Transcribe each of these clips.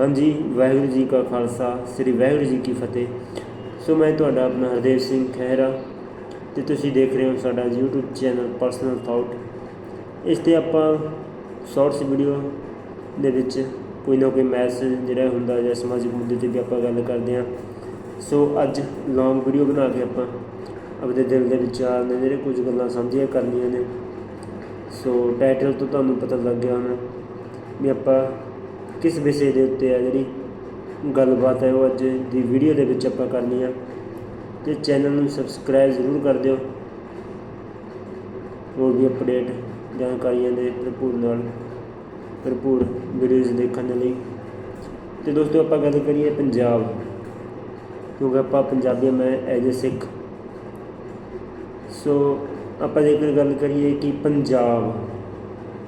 ਹਾਂਜੀ, ਵਾਹਿਗੁਰੂ ਜੀ ਕਾ ਖਾਲਸਾ, ਸ੍ਰੀ ਵਾਹਿਗੁਰੂ ਜੀ ਕੀ ਫਤਿਹ। ਸੋ ਮੈਂ ਤੁਹਾਡਾ ਆਪਣਾ ਹਰਦੇਵ ਸਿੰਘ ਖਹਿਰਾ ਤੇ ਤੁਸੀਂ ਦੇਖ ਰਹੇ ਹੋ ਸਾਡਾ YouTube ਚੈਨਲ ਪਰਸਨਲ ਥਾਟ ਇਸ ਤੇ ਆਪਾਂ ਸ਼ਾਰਟਸ ਵੀਡੀਓ ਦੇ ਵਿੱਚ ਕੋਈ ਨਾ ਕੋਈ ਮੈਸੇਜ ਜਿਹੜਾ ਹੁੰਦਾ ਜਾਂ ਸਮਾਜਿਕ ਮੁੱਦੇ ਤੇ ਵੀ ਆਪਾਂ ਗੱਲ ਕਰਦੇ ਹਾਂ। ਸੋ ਅੱਜ ਲੌਂਗ ਵੀਡੀਓ ਬਣਾ ਕੇ ਆਪਾਂ ਆਪਣੇ ਦਿਲ ਦੇ ਵਿਚਾਰ ਨੇ, ਜਿਹੜੇ ਕੁਝ ਗੱਲਾਂ ਸਾਂਝੀਆਂ ਕਰਨੀਆਂ ਨੇ। ਸੋ ਟਾਈਟਲ ਤੋਂ ਤੁਹਾਨੂੰ ਪਤਾ ਲੱਗ ਗਿਆ ਹੋਣਾ ਵੀ ਆਪਾਂ ਕਿਸ ਵਿਸ਼ੇ ਦੇ ਉੱਤੇ ਆ ਜਿਹੜੀ ਗੱਲਬਾਤ ਹੈ ਉਹ ਅੱਜ ਦੀ ਵੀਡੀਓ ਦੇ ਵਿੱਚ ਆਪਾਂ ਕਰਨੀ ਆ। ਤੇ ਚੈਨਲ ਨੂੰ ਸਬਸਕ੍ਰਾਈਬ ਜ਼ਰੂਰ ਕਰ ਦਿਓ। ਹੋਰ ਵੀ ਅਪਡੇਟ ਜਾਣਕਾਰੀਆਂ ਦੇ ਭਰਪੂਰ ਨਾਲ, ਭਰਪੂਰ ਵੀਡੀਓਜ਼ ਦੇਖਣ ਦੇ ਲਈ। ਤੇ ਦੋਸਤੋ, ਆਪਾਂ ਗੱਲ ਕਰੀਏ ਪੰਜਾਬ। ਕਿਉਂਕਿ ਆਪਾਂ ਪੰਜਾਬੀ ਮੈਂ ਐਜ ਅ ਸਿੱਖ। ਸੋ ਆਪਾਂ ਜੇਕਰ ਗੱਲ ਕਰੀਏ ਕਿ ਪੰਜਾਬ,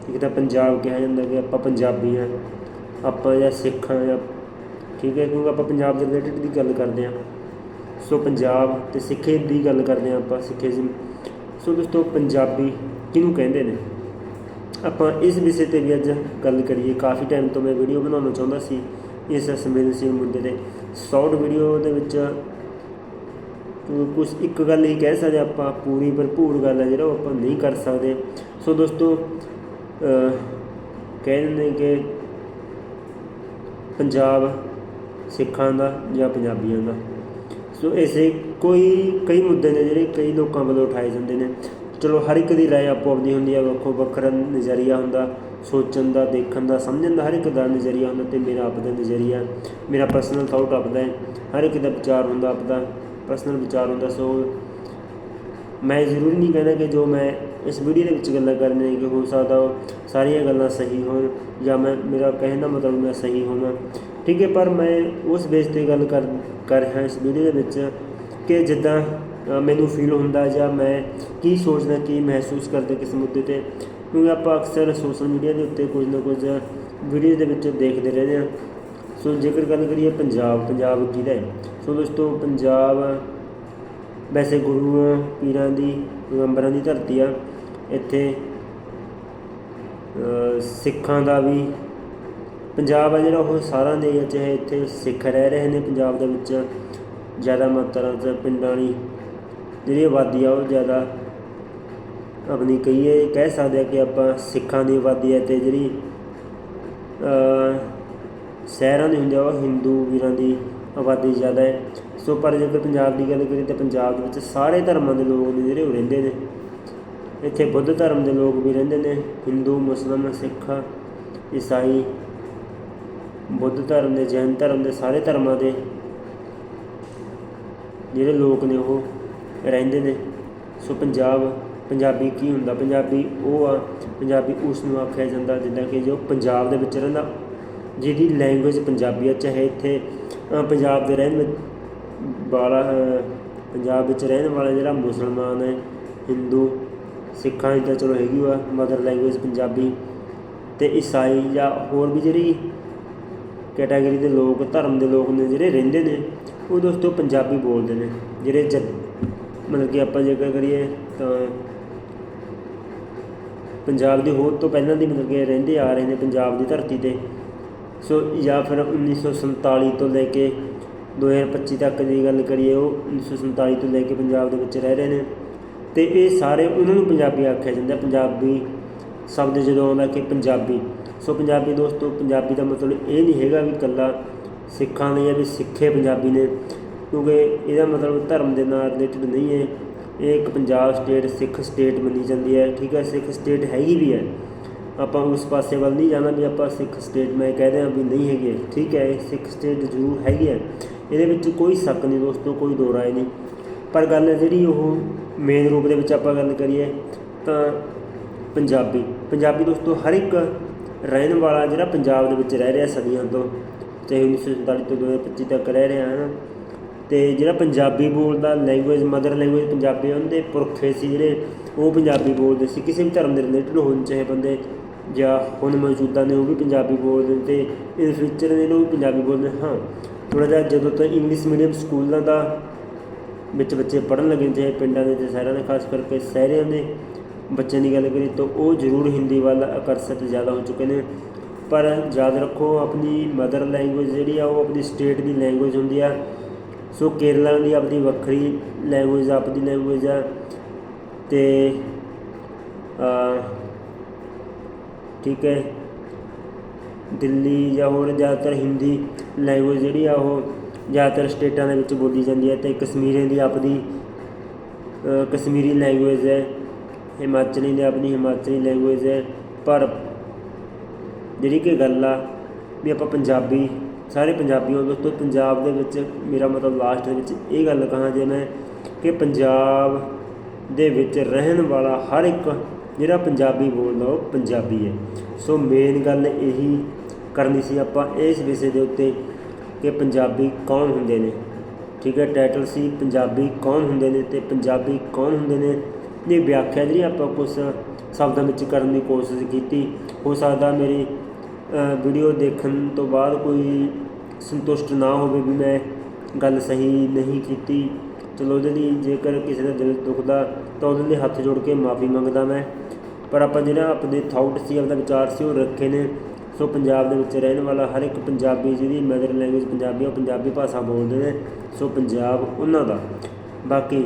ਇੱਕ ਤਾਂ ਪੰਜਾਬ ਕਿਹਾ ਜਾਂਦਾ ਕਿ ਆਪਾਂ ਪੰਜਾਬੀ ਹਾਂ। ਆਪਾਂ ਜਾਂ ਸਿੱਖ ਜਾਂ ਠੀਕ ਹੈ, ਕਿਉਂਕਿ ਆਪਾਂ ਪੰਜਾਬ ਦੇ ਰਿਲੇਟਡ ਦੀ ਗੱਲ ਕਰਦੇ ਹਾਂ। ਸੋ ਪੰਜਾਬ ਤੇ ਸਿੱਖੇ ਦੀ ਗੱਲ ਕਰਦੇ ਹਾਂ ਆਪਾਂ ਸਿੱਖੀਜ਼ਮ ਸੋ ਦੋਸਤੋ, ਪੰਜਾਬੀ ਕਿਹਨੂੰ ਕਹਿੰਦੇ ਨੇ? ਆਪਾਂ ਇਸ ਵਿਸ਼ੇ ਤੇ ਵੀ ਅੱਜ ਗੱਲ ਕਰੀਏ। ਕਾਫੀ ਟਾਈਮ ਤੋਂ ਮੈਂ ਵੀਡੀਓ ਬਣਾਉਣਾ ਚਾਹੁੰਦਾ ਸੀ, ਇਸ ਸੰਵੇਦਨਸ਼ੀਲ ਮੁੱਦੇ ਤੇ ਸ਼ਾਰਟ ਵੀਡੀਓ ਦੇ ਵਿੱਚ ਕੁਝ ਇੱਕ ਗੱਲ ਹੀ ਕਹਿ ਸਕਦੇ ਆਪਾਂ, ਪੂਰੀ ਭਰਪੂਰ ਗੱਲ ਹੈ ਜਿਹੜਾ ਉਹ ਆਪਾਂ ਨਹੀਂ ਕਰ ਸਕਦੇ। ਸੋ ਦੋਸਤੋ, ਅਹ ਕਹਿੰਦੇ ਨੇ ਕਿ ਪੰਜਾਬ ਸਿੱਖਾਂ ਦਾ ਜਾਂ ਪੰਜਾਬੀਆਂ ਦਾ। ਸੋ ਐਸੇ ਕੋਈ, ਕਈ ਮੁੱਦੇ ਨੇ ਜਿਹੜੇ ਕਈ ਲੋਕਾਂ ਵੱਲੋਂ ਉਠਾਏ ਜਾਂਦੇ ਨੇ। ਚਲੋ ਹਰ ਇੱਕ ਦੀ ਰਾਏ ਆਪੋ ਆਪਣੀ ਹੁੰਦੀ ਹੈ ਵੱਖੋ ਵੱਖਰਾ ਨਜ਼ਰੀਆ ਹੁੰਦਾ। ਸੋਚਣ ਦਾ, ਦੇਖਣ ਦਾ, ਸਮਝਣ ਦਾ ਹਰ ਇੱਕ ਦਾ ਨਜ਼ਰੀਆ ਹੁੰਦਾ ਤੇ ਮੇਰਾ ਆਪਦਾ ਨਜ਼ਰੀਆ, ਮੇਰਾ ਪਰਸਨਲ ਥਾਟ ਆਪਦਾ ਹੈ। ਹਰ ਇੱਕ ਦਾ ਵਿਚਾਰ ਹੁੰਦਾ ਆਪਦਾ ਪਰਸਨਲ ਵਿਚਾਰ ਹੁੰਦਾ। ਸੋ ਮੈਂ ਜ਼ਰੂਰੀ ਨਹੀਂ ਕਹਿੰਦਾ ਕਿ ਜੋ ਮੈਂ ਇਸ ਵੀਡੀਓ ਦੇ ਵਿੱਚ ਗੱਲਾਂ ਕਰਨੀਆਂ ਨੇ ਕਿ ਹੋ ਸਕਦਾ ਉਹ ਸਾਰੀਆਂ ਗੱਲਾਂ ਸਹੀ ਹੋਣ ਜਾਂ ਮੈਂ, ਮੇਰਾ ਕਹਿਣ ਦਾ ਮਤਲਬ ਮੈਂ ਸਹੀ ਹੋਵਾਂ। ਠੀਕ ਹੈ, ਪਰ ਮੈਂ ਉਸ ਬੇਸ ਤੇ ਗੱਲ ਕਰ ਕਰ ਰਿਹਾ ਇਸ ਵੀਡੀਓ ਦੇ ਵਿੱਚ ਕਿ ਜਿੱਦਾਂ ਮੈਨੂੰ ਫੀਲ ਹੁੰਦਾ ਜਾਂ ਮੈਂ ਕੀ ਸੋਚਦਾ, ਕੀ ਮਹਿਸੂਸ ਕਰਦਾ ਕਿਸ ਮੁੱਦੇ ਤੇ, ਕਿਉਂਕਿ ਆਪਾਂ ਅਕਸਰ ਸੋਸ਼ਲ ਮੀਡੀਆ ਦੇ ਉੱਤੇ ਕੁਝ ਨਾ ਕੁਝ ਵੀਡੀਓ ਦੇ ਵਿੱਚ ਦੇਖਦੇ ਰਹਿੰਦੇ ਹਾਂ। ਸੋ ਜੇਕਰ ਗੱਲ ਕਰੀਏ ਪੰਜਾਬ ਪੰਜਾਬ ਕਿਹਦਾ ਹੈ? ਸੋ ਦੋਸਤੋ, ਪੰਜਾਬ ਵੈਸੇ ਗੁਰੂਆਂ, ਪੀਰਾਂ ਦੀ, ਪੈਗੰਬਰਾਂ ਦੀ ਧਰਤੀ ਆ। ਇੱਥੇ ਸਿੱਖਾਂ ਦਾ ਵੀ ਪੰਜਾਬ ਹੈ ਜਿਹੜਾ ਉਹ ਸਾਰਾ ਦੇ ਆ, ਚਾਹੇ ਇੱਥੇ ਸਿੱਖ ਰਹਿ ਰਹੇ ਨੇ ਪੰਜਾਬ ਦੇ ਵਿੱਚ ਜ਼ਿਆਦਾ ਮਾਤਰਾ 'ਚ ਪਿੰਡਾਂ ਦੀ ਜਿਹੜੀ ਆਬਾਦੀ ਆ ਉਹ ਜ਼ਿਆਦਾ ਆਪਣੀ ਕਹੀਏ ਕਹਿ ਸਕਦੇ ਆ ਕਿ ਆਪਾਂ ਸਿੱਖਾਂ ਦੀ ਆਬਾਦੀ ਹੈ ਤੇ ਜਿਹੜੀ ਸ਼ਹਿਰਾਂ ਦੀ ਹੁੰਦੀ ਆ ਉਹ ਹਿੰਦੂ ਵੀਰਾਂ ਦੀ ਆਬਾਦੀ ਜ਼ਿਆਦਾ ਹੈ। ਸੋ ਪਰ ਜੇਕਰ ਪੰਜਾਬ ਦੀ ਗੱਲ ਕਰੀਏ ਤਾਂ ਪੰਜਾਬ ਦੇ ਵਿੱਚ ਸਾਰੇ ਧਰਮਾਂ ਦੇ ਲੋਕ ਨੇ ਜਿਹੜੇ ਉਹ ਰਹਿੰਦੇ ਨੇ। ਇੱਥੇ ਬੁੱਧ ਧਰਮ ਦੇ ਲੋਕ ਵੀ ਰਹਿੰਦੇ ਨੇ, ਹਿੰਦੂ ਮੁਸਲਮਾਨ ਸਿੱਖ, ਈਸਾਈ, ਬੁੱਧ ਧਰਮ ਦੇ, ਜੈਨ ਧਰਮ ਦੇ, ਸਾਰੇ ਧਰਮਾਂ ਦੇ ਜਿਹੜੇ ਲੋਕ ਨੇ ਉਹ ਰਹਿੰਦੇ ਨੇ। ਸੋ ਪੰਜਾਬ, ਪੰਜਾਬੀ ਕੀ ਹੁੰਦਾ? ਪੰਜਾਬੀ ਉਹ ਆ, ਪੰਜਾਬੀ ਉਸ ਨੂੰ ਆਖਿਆ ਜਾਂਦਾ ਜਿੱਦਾਂ ਕਿ ਜੋ ਪੰਜਾਬ ਦੇ ਵਿੱਚ ਰਹਿੰਦਾ, ਜਿਹਦੀ ਲੈਂਗੁਏਜ ਪੰਜਾਬੀ ਆ, ਚਾਹੇ ਇੱਥੇ ਪੰਜਾਬ ਦੇ ਰਹਿਣ ਵਾਲਾ ਪੰਜਾਬ ਵਿੱਚ ਰਹਿਣ ਵਾਲਾ ਜਿਹੜਾ ਮੁਸਲਮਾਨ ਹੈ ਹਿੰਦੂ ਸਿੱਖਾਂ ਦੀ ਤਾਂ ਚਲੋ ਹੈਗੀ ਆ ਮਦਰ ਲੈਂਗੁਏਜ ਪੰਜਾਬੀ ਤੇ ਈਸਾਈ ਜਾਂ ਹੋਰ ਵੀ ਜਿਹੜੀ ਕੈਟਾਗਰੀ ਦੇ ਲੋਕ, ਧਰਮ ਦੇ ਲੋਕ ਨੇ, ਜਿਹੜੇ ਰਹਿੰਦੇ ਨੇ, ਉਹ ਦੋਸਤੋ ਪੰਜਾਬੀ ਬੋਲਦੇ ਨੇ, ਜਿਹੜੇ ਜਦ ਮਤਲਬ ਕਿ ਆਪਾਂ ਜੇਕਰ ਕਰੀਏ ਤਾਂ ਪੰਜਾਬ ਦੀ ਹੋਂਦ ਤੋਂ ਪਹਿਲਾਂ ਦੀ ਮਤਲਬ ਕਿ ਰਹਿੰਦੇ ਆ ਰਹੇ ਨੇ ਪੰਜਾਬ ਦੀ ਧਰਤੀ ਤੇ। ਸੋ ਜਾਂ ਫਿਰ 1947 ਤੋਂ ਲੈ ਕੇ 2025 ਤੱਕ ਦੀ ਗੱਲ ਕਰੀਏ, ਉਹ 1947 ਤੋਂ ਲੈ ਕੇ ਪੰਜਾਬ ਦੇ ਵਿੱਚ ਰਹਿ ਰਹੇ ਨੇ। ਤੇ ਇਹ ਸਾਰੇ ਉਹਨਾਂ ਨੂੰ ਪੰਜਾਬੀ ਆਖਿਆ ਜਾਂਦਾ, ਪੰਜਾਬੀ ਸ਼ਬਦ ਜਦੋਂ ਆਉਂਦਾ ਕਿ ਪੰਜਾਬੀ। ਸੋ ਪੰਜਾਬੀ ਦੋਸਤੋ, ਪੰਜਾਬੀ ਦਾ ਮਤਲਬ ਇਹ ਨਹੀਂ ਹੈਗਾ ਵੀ ਇਕੱਲਾ ਸਿੱਖਾਂ ਲਈ ਜਾਂ ਵੀ ਸਿੱਖੇ ਪੰਜਾਬੀ ਨੇ, ਕਿਉਂਕਿ ਇਹਦਾ ਮਤਲਬ ਧਰਮ ਦੇ ਨਾਲ ਰਿਲੇਟਡ ਨਹੀਂ ਹੈ। ਇਹ ਇੱਕ ਪੰਜਾਬ ਸਟੇਟ ਸਿੱਖ ਸਟੇਟ ਮੰਨੀ ਜਾਂਦੀ ਹੈ। ਠੀਕ ਹੈ, ਸਿੱਖ ਸਟੇਟ ਹੈਗੀ ਵੀ ਹੈ। ਆਪਾਂ ਉਸ ਪਾਸੇ ਵੱਲ ਨਹੀਂ ਜਾਣਾ ਵੀ ਆਪਾਂ ਸਿੱਖ ਸਟੇਟ ਮੈਂ ਕਹਿ ਰਿਹਾ ਵੀ ਨਹੀਂ ਹੈਗੀ। ਹੈ। ਠੀਕ ਹੈ, ਇਹ ਸਿੱਖ ਸਟੇਟ ਜ਼ਰੂਰ ਹੈਗੀ ਹੈ। ਇਹਦੇ ਵਿੱਚ ਕੋਈ ਸ਼ੱਕ ਨਹੀਂ ਦੋਸਤੋ, ਕੋਈ ਦੋ ਰਾਏ ਨਹੀਂ। ਪਰ ਗੱਲ ਹੈ ਜਿਹੜੀ ਉਹ ਮੇਨ ਰੂਪ ਦੇ ਵਿੱਚ ਆਪਾਂ ਗੱਲ ਕਰੀਏ ਤਾਂ ਪੰਜਾਬੀ। ਪੰਜਾਬੀ ਦੋਸਤੋ ਹਰ ਇੱਕ ਰਹਿਣ ਵਾਲਾ ਜਿਹੜਾ ਪੰਜਾਬ ਦੇ ਵਿੱਚ ਰਹਿ ਰਿਹਾ ਸਦੀਆਂ ਤੋਂ ਚਾਹੇ 1947 ਤੋਂ 2025 ਤੱਕ ਰਹਿ ਰਿਹਾ ਹੈ ਨਾ ਤੇ ਜਿਹੜਾ ਪੰਜਾਬੀ ਬੋਲਦਾ ਲੈਂਗੁਏਜ ਮਦਰ ਲੈਂਗੁਏਜ ਪੰਜਾਬੀ ਆ, ਉਹਦੇ ਪੁਰਖੇ ਸੀ ਜਿਹੜੇ ਉਹ ਪੰਜਾਬੀ ਬੋਲਦੇ ਸੀ। ਕਿਸੇ ਵੀ ਧਰਮ ਦੇ ਰਿਲੇਟਡ ਹੋਣ ਚਾਹੇ ਬੰਦੇ ਜਾਂ ਹੁਣ ਮੌਜੂਦਾ ਨੇ ਉਹ ਵੀ ਪੰਜਾਬੀ ਬੋਲਦੇ ਨੇ ਤੇ ਇਨ ਫਿਊਚਰ ਨੇ ਉਹ ਵੀ ਪੰਜਾਬੀ ਬੋਲਦੇ ਨੇ। ਹਾਂ ਥੋੜ੍ਹਾ ਜਿਹਾ ਜਦੋਂ ਤੋਂ ਇੰਗਲਿਸ਼ ਮੀਡੀਅਮ ਸਕੂਲਾਂ ਦਾ ਵਿੱਚ ਬੱਚੇ ਪੜ੍ਹਨ ਲੱਗੇ ਚਾਹੇ ਪਿੰਡਾਂ ਦੇ ਤੇ ਸ਼ਹਿਰਾਂ ਦੇ, ਖਾਸ ਕਰਕੇ ਸ਼ਹਿਰਾਂ ਦੇ ਬੱਚਿਆਂ ਦੀ ਗੱਲ ਕਰੀਏ ਤਾਂ ਉਹ ਜ਼ਰੂਰ ਹਿੰਦੀ ਵੱਲ ਆਕਰਸ਼ਿਤ ਜ਼ਿਆਦਾ ਹੋ ਚੁੱਕੇ ਨੇ। ਪਰ ਯਾਦ ਰੱਖੋ, ਆਪਣੀ ਮਦਰ ਲੈਂਗੁਏਜ ਜਿਹੜੀ ਆ, ਉਹ ਆਪਣੀ ਸਟੇਟ ਦੀ ਲੈਂਗੁਏਜ ਹੁੰਦੀ ਆ। ਸੋ ਕੇਰਲਾ ਦੀ ਆਪਣੀ ਵੱਖਰੀ ਲੈਂਗੁਏਜ ਆਪਣੀ ਲੈਂਗੁਏਜ ਆ। ਤੇ ਠੀਕ ਹੈ, ਦਿੱਲੀ ਜਾਂ ਹੋਰ ਜ਼ਿਆਦਾਤਰ ਹਿੰਦੀ ਲੈਂਗੁਏਜ ਜਿਹੜੀ ਆ, ਉਹ ਜ਼ਿਆਦਾਤਰ ਸਟੇਟਾਂ ਦੇ ਵਿੱਚ ਬੋਲੀ ਜਾਂਦੀ ਹੈ ਤੇ ਕਸ਼ਮੀਰੀ ਦੀ ਆਪਦੀ ਕਸ਼ਮੀਰੀ ਲੈਂਗੁਏਜ ਹੈ, ਹਿਮਾਚਲੀ ਦੀ ਆਪਣੀ ਹਿਮਾਚਲੀ ਲੈਂਗੁਏਜ ਹੈ, ਪਰ ਜਿਹੜੀ ਕਿ ਗੱਲ ਆ ਵੀ ਆਪਾਂ ਪੰਜਾਬੀ, ਸਾਰੇ ਪੰਜਾਬੀਆਂ ਦੋਸਤੋ ਪੰਜਾਬ ਦੇ ਵਿੱਚ ਮੇਰਾ ਮਤਲਬ ਲਾਸਟ ਦੇ ਵਿੱਚ ਇਹ ਗੱਲ ਕਹਾਂ ਜੇ ਮੈਂ ਕਿ ਪੰਜਾਬ ਦੇ ਵਿੱਚ ਰਹਿਣ ਵਾਲਾ ਹਰ ਇੱਕ ਜਿਹੜਾ ਪੰਜਾਬੀ ਬੋਲਦਾ ਉਹ ਪੰਜਾਬੀ ਹੈ। ਸੋ ਮੇਨ ਗੱਲ ਇਹੀ ਕਰਨੀ ਸੀ ਆਪਾਂ ਇਸ ਵਿਸ਼ੇ ਦੇ ਉੱਤੇ ਕਿ ਪੰਜਾਬੀ ਕੌਣ ਹੁੰਦੇ ਨੇ? ਠੀਕ ਹੈ ਟਾਈਟਲ ਸੀ, ਪੰਜਾਬੀ ਕੌਣ ਹੁੰਦੇ ਨੇ ਤੇ ਪੰਜਾਬੀ ਕੌਣ ਹੁੰਦੇ ਨੇ? ਦੀ ਵਿਆਖਿਆ ਜਿਹੜੀ ਆਪਾਂ ਕੁਝ ਸ਼ਬਦਾਂ ਵਿੱਚ ਕਰਨ ਦੀ ਕੋਸ਼ਿਸ਼ ਕੀਤੀ, ਹੋ ਸਕਦਾ ਮੇਰੀ ਵੀਡੀਓ ਦੇਖਣ ਤੋਂ ਬਾਅਦ ਕੋਈ ਸੰਤੁਸ਼ਟ ਨਾ ਹੋਵੇ ਵੀ ਮੈਂ ਗੱਲ ਸਹੀ ਨਹੀਂ ਕੀਤੀ। ਚਲੋ, ਉਹਦੇ ਲਈ ਜੇਕਰ ਕਿਸੇ ਦਾ ਦਿਲ ਦੁਖਦਾ ਤਾਂ ਉਹਦੇ ਲਈ ਹੱਥ ਜੋੜ ਕੇ ਮਾਫੀ ਮੰਗਦਾ ਮੈਂ। ਪਰ ਆਪਾਂ ਜਿਹੜਾ ਆਪਣੇ ਥਾਊਟ ਸੀ, ਆਪਣਾ ਵਿਚਾਰ ਸੀ, ਉਹ ਰੱਖੇ ਨੇ। ਸੋ ਪੰਜਾਬ ਦੇ ਵਿੱਚ ਰਹਿਣ ਵਾਲਾ ਹਰ ਇੱਕ ਪੰਜਾਬੀ ਜਿਹਦੀ ਮਦਰ ਲੈਂਗੁਏਜ ਪੰਜਾਬੀ ਉਹ ਪੰਜਾਬੀ ਭਾਸ਼ਾ ਬੋਲਦੇ ਨੇ, ਸੋ ਪੰਜਾਬ ਉਹਨਾਂ ਦਾ। ਬਾਕੀ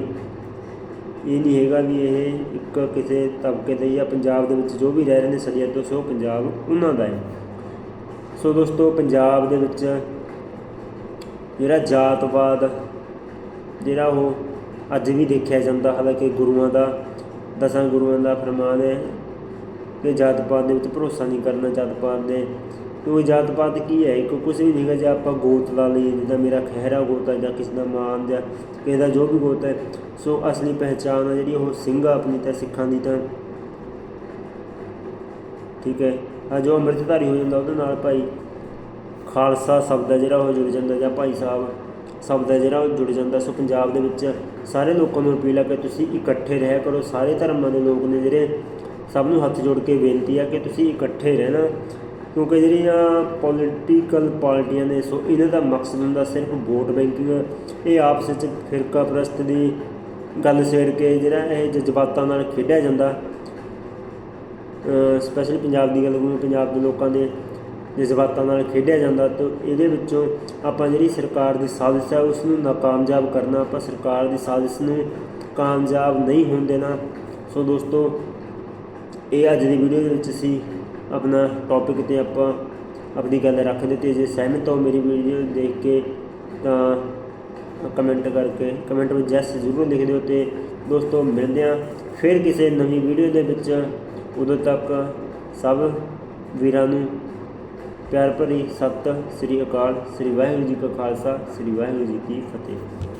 ਇਹ ਨਹੀਂ ਹੈਗਾ ਵੀ ਇਹ ਇੱਕ ਕਿਸੇ ਤਬਕੇ ਦੇ ਜਾਂ ਪੰਜਾਬ ਦੇ ਵਿੱਚ ਜੋ ਵੀ ਰਹਿ ਰਹੇ ਨੇ ਸਰੀਆ ਤੋਂ, ਸੋ ਪੰਜਾਬ ਉਹਨਾਂ ਦਾ ਹੈ। ਸੋ ਦੋਸਤੋ, ਪੰਜਾਬ ਦੇ ਵਿੱਚ ਜਿਹੜਾ ਜਾਤਵਾਦ, ਜਿਹੜਾ ਉਹ ਅੱਜ ਵੀ ਦੇਖਿਆ ਜਾਂਦਾ, ਹਾਲਾਂਕਿ ਗੁਰੂਆਂ ਦਾ, ਦਸਾਂ ਗੁਰੂਆਂ ਦਾ ਫਰਮਾਨ ਹੈ ਕਿ ਜਾਤ ਪਾਤ ਦੇ ਵਿੱਚ ਭਰੋਸਾ ਨਹੀਂ ਕਰਨਾ ਜਾਤ ਪਾਤ ਦੇ। ਕਿਉਂਕਿ ਜਾਤ ਪਾਤ ਕੀ ਹੈ? ਇੱਕ ਕੁਝ ਵੀ ਨਹੀਂ ਹੈਗਾ ਜੇ ਆਪਾਂ ਗੋਤ ਲਾ ਲਈਏ, ਜਿੱਦਾਂ ਮੇਰਾ ਖਹਿਰਾ ਗੋਤ ਹੈ ਜਾਂ ਕਿਸੇ ਦਾ ਮਾਨ ਜਾਂ ਕਿਸੇ ਦਾ ਜੋ ਵੀ ਗੋਤ ਹੈ, ਸੋ ਅਸਲੀ ਪਹਿਚਾਣ ਹੈ ਜਿਹੜੀ ਉਹ ਸਿੰਘ ਆ ਆਪਣੀ ਤਾਂ ਸਿੱਖਾਂ ਦੀ ਤਾਂ। ਠੀਕ ਹੈ? ਆ ਜੋ ਅੰਮ੍ਰਿਤਧਾਰੀ ਹੋ ਜਾਂਦਾ ਉਹਦੇ ਨਾਲ ਭਾਈ ਖਾਲਸਾ ਸ਼ਬਦ ਹੈ ਜਿਹੜਾ ਉਹ ਜੁੜ ਜਾਂਦਾ ਜਾਂ ਭਾਈ ਸਾਹਿਬ ਸ਼ਬਦ ਹੈ ਜਿਹੜਾ ਉਹ ਜੁੜ ਜਾਂਦਾ। ਸੋ ਪੰਜਾਬ ਦੇ ਵਿੱਚ ਸਾਰੇ ਲੋਕਾਂ ਨੂੰ ਅਪੀਲ ਹੈ ਕਿ ਤੁਸੀਂ ਇਕੱਠੇ ਰਹਿ ਕਰੋ। ਸਾਰੇ ਧਰਮਾਂ ਦੇ ਲੋਕ ਨੇ ਜਿਹੜੇ ਸਭ ਨੂੰ ਹੱਥ ਜੋੜ ਕੇ ਬੇਨਤੀ ਆ ਕਿ ਤੁਸੀਂ ਇਕੱਠੇ ਰਹਿਣਾ, ਕਿਉਂਕਿ ਜਿਹੜੀਆਂ ਪੋਲੀਟੀਕਲ ਪਾਰਟੀਆਂ ਨੇ, ਸੋ ਇਹਨਾਂ ਦਾ ਮਕਸਦ ਹੁੰਦਾ ਸਿਰਫ ਵੋਟ ਬੈਂਕਿੰਗ ਇਹ ਆਪਸ ਵਿੱਚ ਫਿਰਕਾ ਪ੍ਰਸਤ ਦੀ ਗੱਲ ਛੇੜ ਕੇ ਜਿਹੜਾ ਇਹ ਜਜ਼ਬਾਤਾਂ ਨਾਲ ਖੇਡਿਆ ਜਾਂਦਾ। ਸਪੈਸ਼ਲ ਪੰਜਾਬ ਦੀ ਗੱਲ ਕਰੂ ਪੰਜਾਬ ਦੇ ਲੋਕਾਂ ਦੇ ਜਜ਼ਬਾਤਾਂ ਨਾਲ ਖੇਡਿਆ ਜਾਂਦਾ, ਤਾਂ ਇਹਦੇ ਵਿੱਚੋਂ ਆਪਾਂ ਜਿਹੜੀ ਸਰਕਾਰ ਦੀ ਸਾਜ਼ਿਸ਼ ਹੈ ਉਸ ਨੂੰ ਨਾਕਾਮਯਾਬ ਕਰਨਾ, ਆਪਾਂ ਸਰਕਾਰ ਦੀ ਸਾਜ਼ਿਸ਼ ਨੂੰ ਕਾਮਯਾਬ ਨਹੀਂ ਹੋਣ ਦੇਣਾ। ਸੋ ਦੋਸਤੋ ਇਹ ਅੱਜ ਦੀ ਵੀਡੀਓ ਦੇ ਵਿੱਚ ਅਸੀਂ ਆਪਣਾ ਟੌਪਿਕ ਤੇ ਆਪਾਂ ਆਪਣੀ ਗੱਲ ਰੱਖ ਦਿੱਤੀ ਜੇ ਸਹਿਮਤ ਹੋ ਮੇਰੀ ਵੀਡੀਓ ਦੇਖ ਕੇ ਤਾਂ ਕਮੈਂਟ ਕਰਕੇ ਕਮੈਂਟ ਵਿੱਚ ਜੈਸ ਜ਼ਰੂਰ ਲਿਖ ਦਿਓ ਤੇ ਦੋਸਤੋ ਮਿਲਦੇ ਹਾਂ ਫਿਰ ਕਿਸੇ ਨਵੀਂ ਵੀਡੀਓ ਦੇ ਵਿੱਚ। ਉਦੋਂ ਤੱਕ ਸਭ ਵੀਰਾਂ ਨੂੰ ਪਿਆਰ ਭਰੀ ਸਤਿ ਸ੍ਰੀ ਅਕਾਲ, ਸ੍ਰੀ ਵਾਹਿਗੁਰੂ ਜੀ ਕਾ ਖਾਲਸਾ, ਸ੍ਰੀ ਵਾਹਿਗੁਰੂ ਜੀ ਕੀ ਫਤਿਹ।